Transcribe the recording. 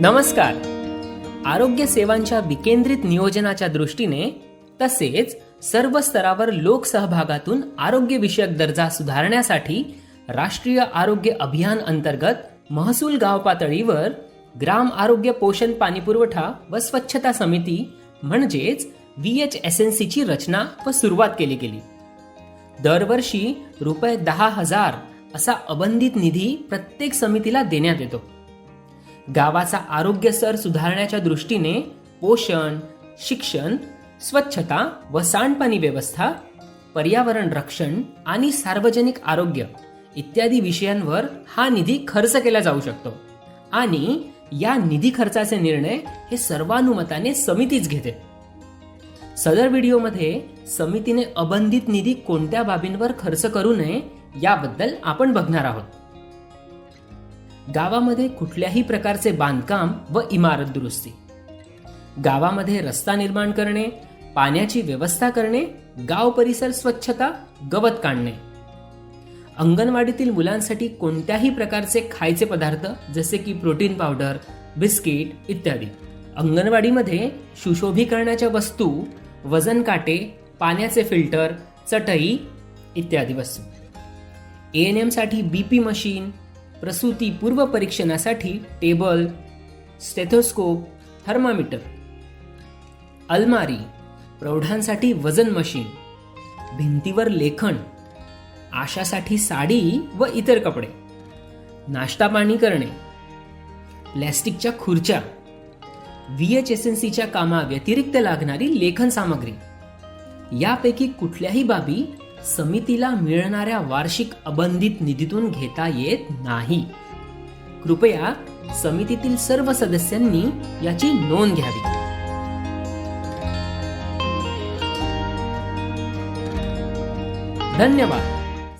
नमस्कार. आरोग्य सेवांच्या विकेंद्रित नियोजनाच्या दृष्टीने तसेच सर्व स्तरावर लोकसहभागातून आरोग्यविषयक दर्जा सुधारण्यासाठी राष्ट्रीय आरोग्य अभियान अंतर्गत महसूल गाव पातळीवर ग्राम आरोग्य पोषण पाणीपुरवठा व स्वच्छता समिती म्हणजेच व्ही एच एस एन सीची रचना व सुरुवात केली गेली. दरवर्षी रुपये दहा हजार असा अबंधित निधी प्रत्येक समितीला देण्यात येतो. गावाचा आरोग्य सर सुधारण्याच्या दृष्टीने पोषण शिक्षण स्वच्छता व सांडपाणी व्यवस्था पर्यावरण रक्षण आणि सार्वजनिक आरोग्य इत्यादी विषयांवर हा निधी खर्च केला जाऊ शकतो. आणि या निधी खर्चाचे निर्णय हे सर्वानुमताने समितीच घेते. सदर व्हिडिओमध्ये समितीने अबंधित निधी कोणत्या बाबींवर खर्च करू नये याबद्दल आपण बघणार आहोत. गावामध्ये कुठल्याही प्रकारचे बांधकाम व इमारत दुरुस्ती. गावामध्ये रस्ता निर्माण करणे पाण्याची व्यवस्था करणे गाव परिसर स्वच्छता गवत काढणे. अंगणवाडीतील मुलांसाठी कोणत्याही प्रकारचे खायचे पदार्थ जसे की प्रोटीन पावडर बिस्किट इत्यादी. अंगणवाडीमध्ये सुशोभीकरणाच्या वस्तू वजन काटे पाण्याचे फिल्टर चटई इत्यादी वस्तू. ए एन एमसाठी बी पी मशीन प्रसूती पूर्व परीक्षणासाठी टेबल स्टेथोस्कोप थर्मामीटर अलमारी प्रौढांसाठी वजन मशीन भिंतीवर लेखन आशासाठी साडी व इतर कपडे नाश्ता पाणी करणे प्लॅस्टिकच्या खुर्च्या व्ही एच एस एन सीच्या कामाव्यतिरिक्त लागणारी लेखन सामग्री. यापैकी कुठल्याही बाबी समितीला मिळणाऱ्या वार्षिक अबंधित निधीतून घेता येत नाही. कृपया समितीतील सर्व सदस्यांनी याची नोंद घ्यावी. धन्यवाद.